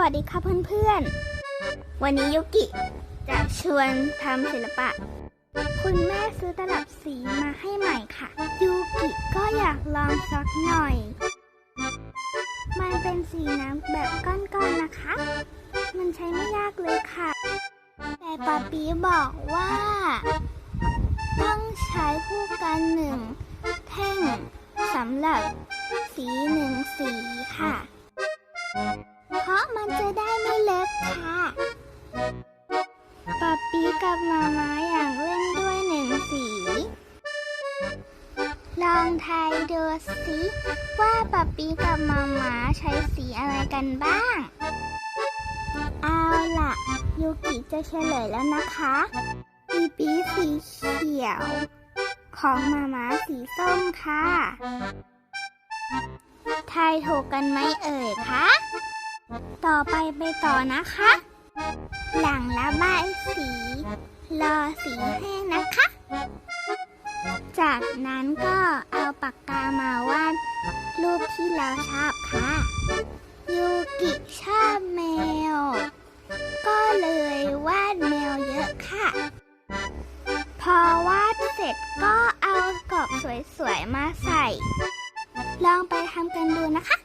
วัสดีค่ะเพื่อนๆ วันนี้ยุกิจะชวนทำศิลปะ คุณแม่ซื้อตลับสีมาให้ใหม่ค่ะยูกิก็อยากลองสักหน่อย มันเป็นสีน้ำแบบก้อนๆนะคะ มันใช้ไม่ยากเลยค่ะ แต่ปาปีบอกว่า ต้องใช้คู่กันหนึ่งแท่งสำหรับสีหนึ่งสีค่ะ เพราะมันจะได้ไม่เล็กค่ะป๊าปีกับมาม้าอยากเล่นด้วยหนึ่งสี ลองทายดูสิว่าป๊าปีกับมาม้าใช้สีอะไรกันบ้าง เอาล่ะ ยูกิจะเฉลยแล้วนะคะปีปีสีเขียว ของมาม้าสีส้มค่ะทายถูกกันไหมเอ่ยคะ ต่อไปไปต่อนะคะ หลังระบายสีรอสีแห้งนะคะ จากนั้นก็เอาปากกามาวาดรูปที่เราชอบค่ะ ยูกิชอบแมว ก็เลยวาดแมวเยอะค่ะ พอวาดเสร็จก็เอากรอบสวยๆมาใส่ ลองไปทำกันดูนะคะ